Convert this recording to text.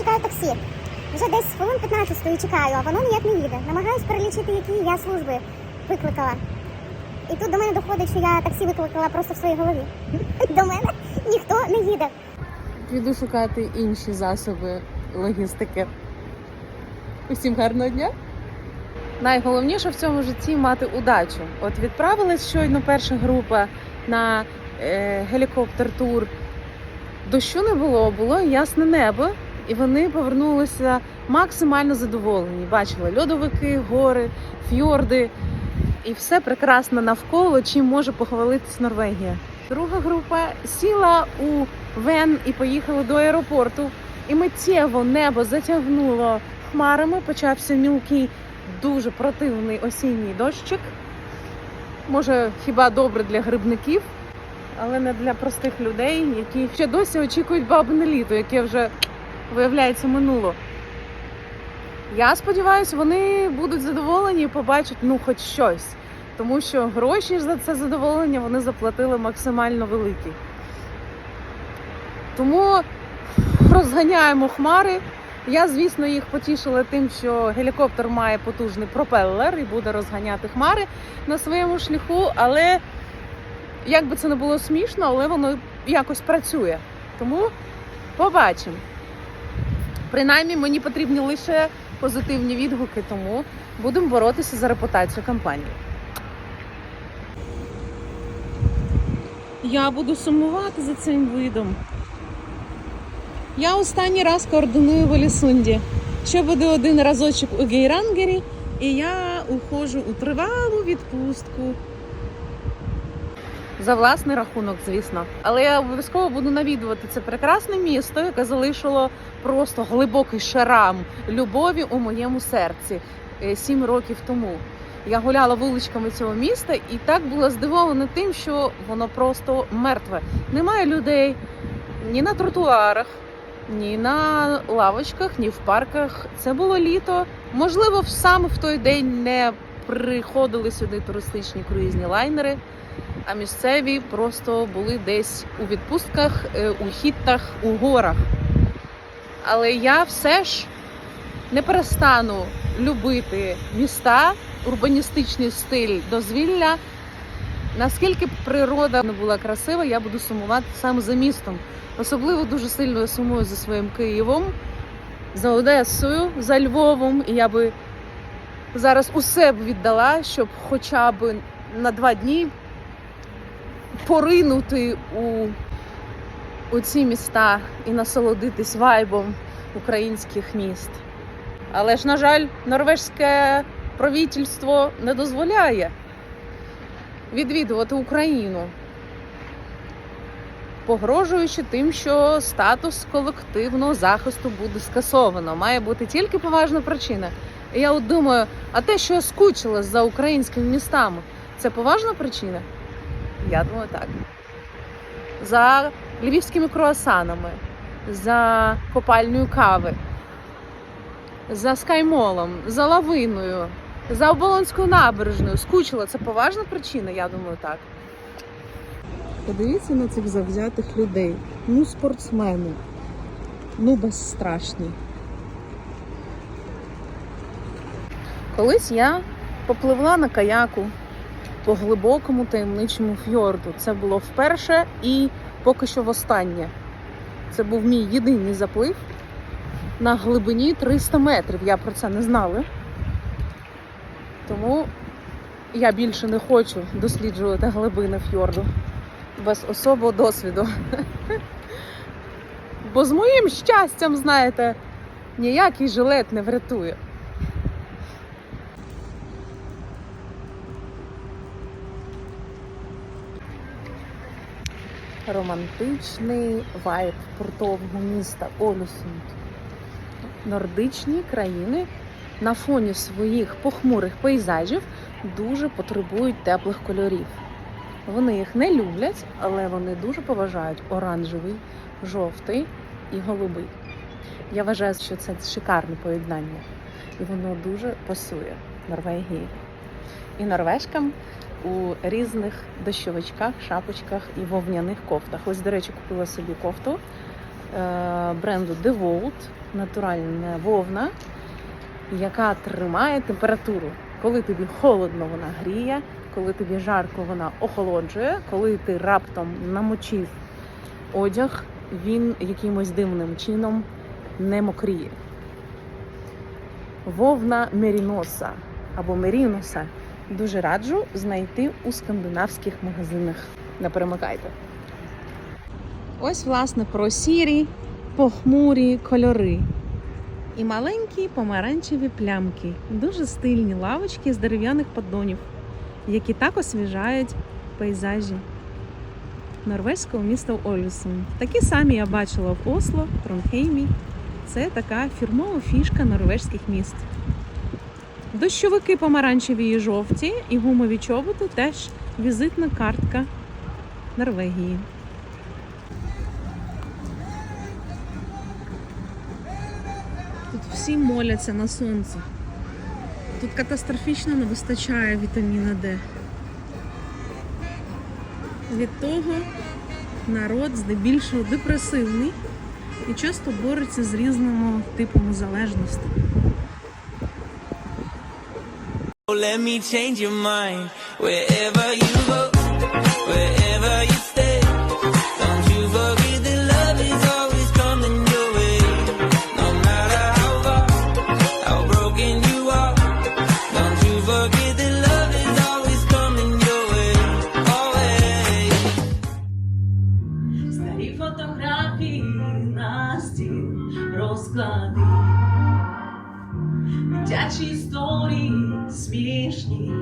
чекаю таксі. Вже десь хвилин 15 стою чекаю, а воно ніяк не їде. Намагаюсь перелічити, які я служби викликала. І тут до мене доходить, що я таксі викликала просто в своїй голові. До мене ніхто не їде. Піду шукати інші засоби логістики. Усім гарного дня! Найголовніше в цьому житті мати удачу. От відправилась щойно перша група на е, гелікоптер-тур. Дощу не було, було ясне небо, і вони повернулися максимально задоволені. Бачили льодовики, гори, фьорди, і все прекрасно навколо, чим може похвалитись Норвегія. Друга група сіла у вен і поїхали до аеропорту. І миттєво небо затягнуло хмарами. Почався мілкий, дуже противний осінній дощик. Може, хіба добре для грибників, але не для простих людей, які ще досі очікують бабине літо, яке вже виявляється минуло. Я сподіваюся, вони будуть задоволені і побачать ну хоч щось, тому що гроші за це задоволення вони заплатили максимально великі. Тому розганяємо хмари. Я, звісно, їх потішила тим, що гелікоптер має потужний пропелер і буде розганяти хмари на своєму шляху, але як би це не було смішно, але воно якось працює. Тому побачимо. Принаймні мені потрібні лише позитивні відгуки, тому будемо боротися за репутацію компанії. Я буду сумувати за цим видом. Я останній раз координую в Елісунді. Ще буде один разочок у Гейрангері, і я уходжу у тривалу відпустку. За власний рахунок, звісно. Але я обов'язково буду навідувати це прекрасне місто, яке залишило просто глибокий шрам любові у моєму серці е, сім років тому. Я гуляла вуличками цього міста і так була здивована тим, що воно просто мертве. Немає людей ні на тротуарах, ні на лавочках, ні в парках. Це було літо. Можливо, саме в той день не приходили сюди туристичні круїзні лайнери, а місцеві просто були десь у відпустках, е, у хіттах, у горах. Але я все ж не перестану любити міста, урбаністичний стиль дозвілля. Наскільки б природа не була красива, я буду сумувати саме за містом. Особливо дуже сильно я сумую за своїм Києвом, за Одесою, за Львовом. І я би зараз усе б віддала, щоб хоча б на два дні поринути у, у ці міста і насолодитись вайбом українських міст. Але ж, на жаль, норвежське правительство не дозволяє відвідувати Україну, погрожуючи тим, що статус колективного захисту буде скасовано. Має бути тільки поважна причина. І я от думаю, а те, що я скучила за українськими містами, це поважна причина? Я думаю, так. За львівськими круасанами, за копальною кави, за скаймолом, за лавиною, за оболонською набережною. Скучила. Це поважна причина? Я думаю, так. Подивіться на цих завзятих людей. Ну, спортсмени. Ну, безстрашні. Колись я попливла на каяку по глибокому таємничому фьорду. Це було вперше і поки що востаннє. Це був мій єдиний заплив на глибині 300 метрів. Я про це не знала. Тому я більше не хочу досліджувати глибини фьорду без особого досвіду. Бо з моїм щастям, знаєте, ніякий жилет не врятує. Романтичний вайб портового міста Олюсунд. Нордичні країни на фоні своїх похмурих пейзажів дуже потребують теплих кольорів. Вони їх не люблять, але вони дуже поважають оранжевий, жовтий і голубий. Я вважаю, що це шикарне поєднання, і воно дуже пасує Норвегії. І норвежкам у різних дощовичках, шапочках і вовняних кофтах. Ось, до речі, купила собі кофту е, бренду DeWalt, натуральна вовна, яка тримає температуру. Коли тобі холодно, вона гріє, коли тобі жарко, вона охолоджує, коли ти раптом намочив одяг, він якимось дивним чином не мокріє. Вовна Меріноса або Меріноса дуже раджу знайти у скандинавських магазинах. Не перемикайте. Ось, власне, про сірі, похмурі кольори. І маленькі помаранчеві плямки, дуже стильні лавочки з дерев'яних поддонів, які так освіжають пейзажі норвезького міста Олюсун. Такі самі я бачила в Осло, Тронхеймі. Це така фірмова фішка норвезьких міст. Дощовики помаранчеві і жовті, і гумові чоботи теж візитна картка Норвегії. Тут всі моляться на сонце. Тут катастрофічно не вистачає вітаміна Д. Від того народ здебільшого депресивний і часто бореться з різними типами залежності. Let me change your mind wherever you go, wherever you stay. Don't you forget that love is always coming your way. No matter how far, how broken you are. Don't you forget that love is always coming your way. Always. Старі фотографії на стіл розклади, Дитячі історії смішні,